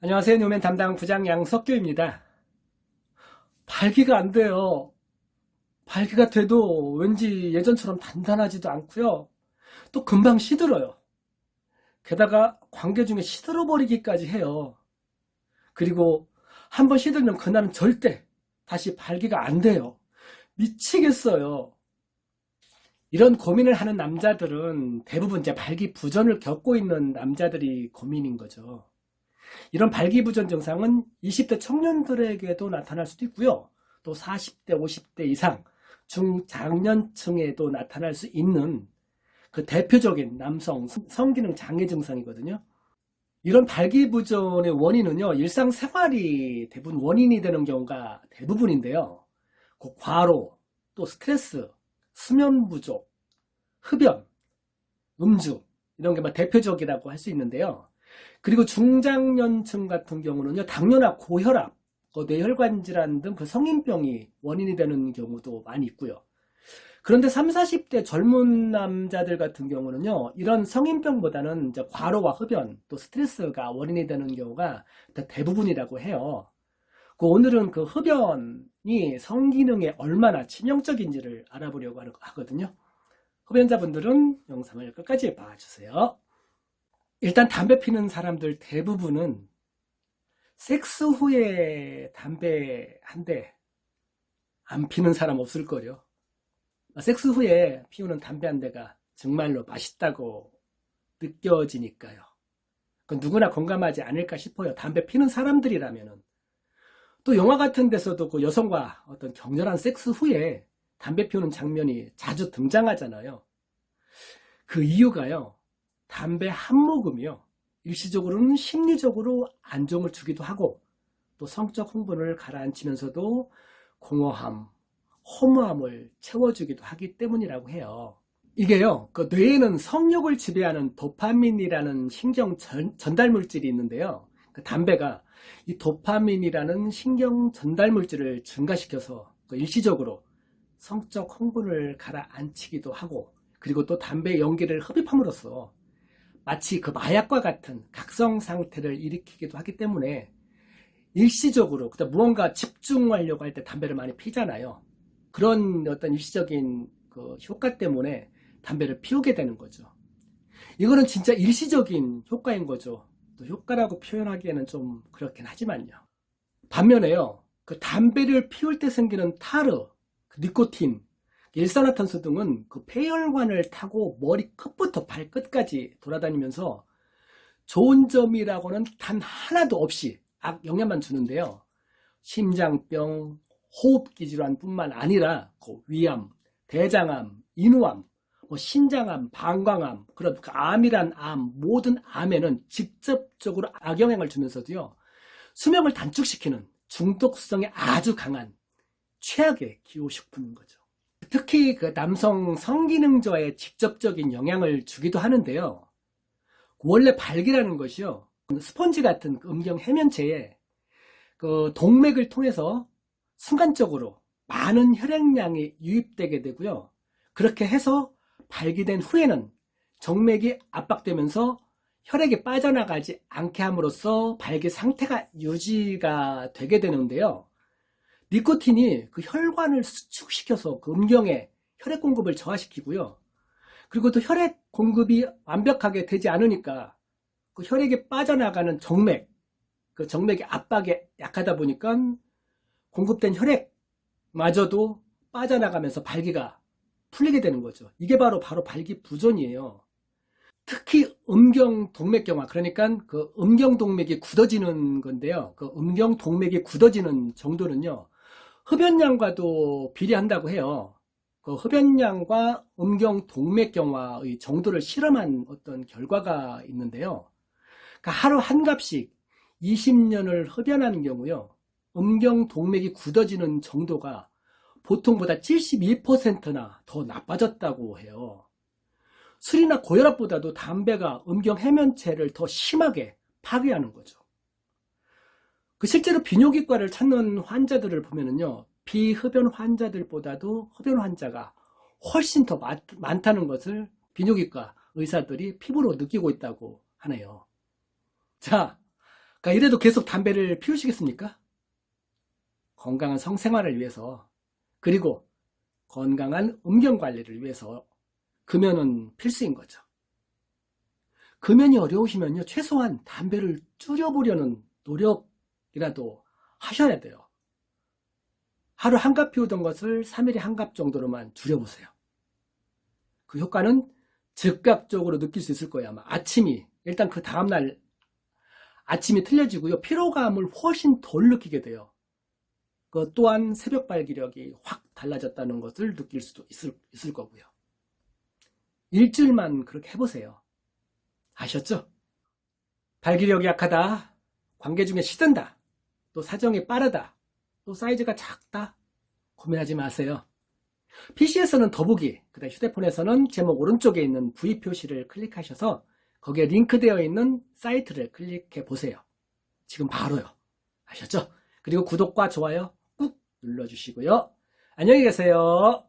안녕하세요. 뉴맨 담당 부장 양석규입니다. 발기가 안 돼요. 발기가 돼도 왠지 예전처럼 단단하지도 않고요. 또 금방 시들어요. 게다가 관계 중에 시들어버리기까지 해요. 그리고 한 번 시들면 그날은 절대 다시 발기가 안 돼요. 미치겠어요. 이런 고민을 하는 남자들은 대부분 이제 발기 부전을 겪고 있는 남자들이 고민인 거죠. 이런 발기부전 증상은 20대 청년들에게도 나타날 수도 있고요. 또 40대, 50대 이상 중장년층에도 나타날 수 있는 그 대표적인 남성 성기능 장애 증상이거든요. 이런 발기부전의 원인은요, 일상생활이 대부분 원인이 되는 경우가 대부분인데요. 그 과로, 또 스트레스, 수면 부족, 흡연, 음주, 이런 게 막 대표적이라고 할 수 있는데요. 그리고 중장년층 같은 경우는요, 당뇨나 고혈압, 그 뇌혈관 질환 등 그 성인병이 원인이 되는 경우도 많이 있고요. 그런데 3, 40대 젊은 남자들 같은 경우는요, 이런 성인병보다는 이제 과로와 흡연, 또 스트레스가 원인이 되는 경우가 대부분이라고 해요. 그 오늘은 그 흡연이 성기능에 얼마나 치명적인지를 알아보려고 하거든요. 흡연자분들은 영상을 끝까지 봐주세요. 일단 담배 피는 사람들 대부분은 섹스 후에 담배 한 대 안 피는 사람 없을 거요. 섹스 후에 피우는 담배 한 대가 정말로 맛있다고 느껴지니까요. 그 누구나 공감하지 않을까 싶어요. 담배 피는 사람들이라면은. 또 영화 같은 데서도 그 여성과 어떤 격렬한 섹스 후에 담배 피우는 장면이 자주 등장하잖아요. 그 이유가요. 담배 한 모금이요. 일시적으로는 심리적으로 안정을 주기도 하고 또 성적 흥분을 가라앉히면서도 공허함, 허무함을 채워주기도 하기 때문이라고 해요. 이게요, 그 뇌에는 성욕을 지배하는 도파민이라는 신경 전, 전달 물질이 있는데요. 그 담배가 이 도파민이라는 신경 전달 물질을 증가시켜서 그 일시적으로 성적 흥분을 가라앉히기도 하고 그리고 또 담배 연기를 흡입함으로써 마치 그 마약과 같은 각성 상태를 일으키기도 하기 때문에 일시적으로 그다 무언가 집중하려고 할 때 담배를 많이 피잖아요. 그런 어떤 일시적인 그 효과 때문에 담배를 피우게 되는 거죠. 이거는 진짜 일시적인 효과인 거죠. 또 효과라고 표현하기에는 좀 그렇긴 하지만요. 반면에요, 그 담배를 피울 때 생기는 타르, 그 니코틴, 일산화탄소 등은 그 폐혈관을 타고 머리 끝부터 발끝까지 돌아다니면서 좋은 점이라고는 단 하나도 없이 악 영향만 주는데요. 심장병, 호흡기 질환뿐만 아니라 그 위암, 대장암, 인후암, 뭐 신장암, 방광암, 그런 그 암이란 암, 모든 암에는 직접적으로 악영향을 주면서도요. 수명을 단축시키는 중독성이 아주 강한 최악의 기호식품인 거죠. 특히 그 남성 성기능저에 직접적인 영향을 주기도 하는데요. 원래 발기라는 것이요. 스펀지 같은 음경 해면체에 그 동맥을 통해서 순간적으로 많은 혈액량이 유입되게 되고요. 그렇게 해서 발기된 후에는 정맥이 압박되면서 혈액이 빠져나가지 않게 함으로써 발기 상태가 유지가 되게 되는데요. 니코틴이 그 혈관을 수축시켜서 그 음경에 혈액 공급을 저하시키고요. 그리고 또 혈액 공급이 완벽하게 되지 않으니까 그 혈액이 빠져나가는 정맥, 그 정맥의 압박에 약하다 보니까 공급된 혈액마저도 빠져나가면서 발기가 풀리게 되는 거죠. 이게 바로 바로 발기 부전이에요. 특히 음경 동맥경화 그러니까 그 음경 동맥이 굳어지는 건데요. 그 음경 동맥이 굳어지는 정도는요. 흡연량과도 비례한다고 해요. 그 흡연량과 음경 동맥경화의 정도를 실험한 어떤 결과가 있는데요. 그러니까 하루 한 갑씩 20년을 흡연하는 경우요. 음경 동맥이 굳어지는 정도가 보통보다 72%나 더 나빠졌다고 해요. 술이나 고혈압보다도 담배가 음경 해면체를 더 심하게 파괴하는 거죠. 그 실제로 비뇨기과를 찾는 환자들을 보면은요, 비흡연 환자들보다도 흡연 환자가 훨씬 더 많, 많다는 것을 비뇨기과 의사들이 피부로 느끼고 있다고 하네요. 자, 그러니까 이래도 계속 담배를 피우시겠습니까? 건강한 성생활을 위해서 그리고 건강한 음경 관리를 위해서 금연은 필수인 거죠. 금연이 어려우시면요, 최소한 담배를 줄여보려는 노력 이라도 하셔야 돼요. 하루 한 갑 피우던 것을 3일에 한 갑 정도로만 줄여보세요. 그 효과는 즉각적으로 느낄 수 있을 거예요, 아마. 아침이, 일단 그 다음날 아침이 틀려지고요, 피로감을 훨씬 덜 느끼게 돼요. 그 또한 새벽 발기력이 확 달라졌다는 것을 느낄 수도 있을, 있을 거고요. 일주일만 그렇게 해보세요. 아셨죠? 발기력이 약하다, 관계 중에 시든다, 또 사정이 빠르다, 또 사이즈가 작다, 고민하지 마세요. PC에서는 더보기, 그다음 휴대폰에서는 제목 오른쪽에 있는 V 표시를 클릭하셔서 거기에 링크되어 있는 사이트를 클릭해 보세요. 지금 바로요. 아셨죠? 그리고 구독과 좋아요 꾹 눌러주시고요. 안녕히 계세요.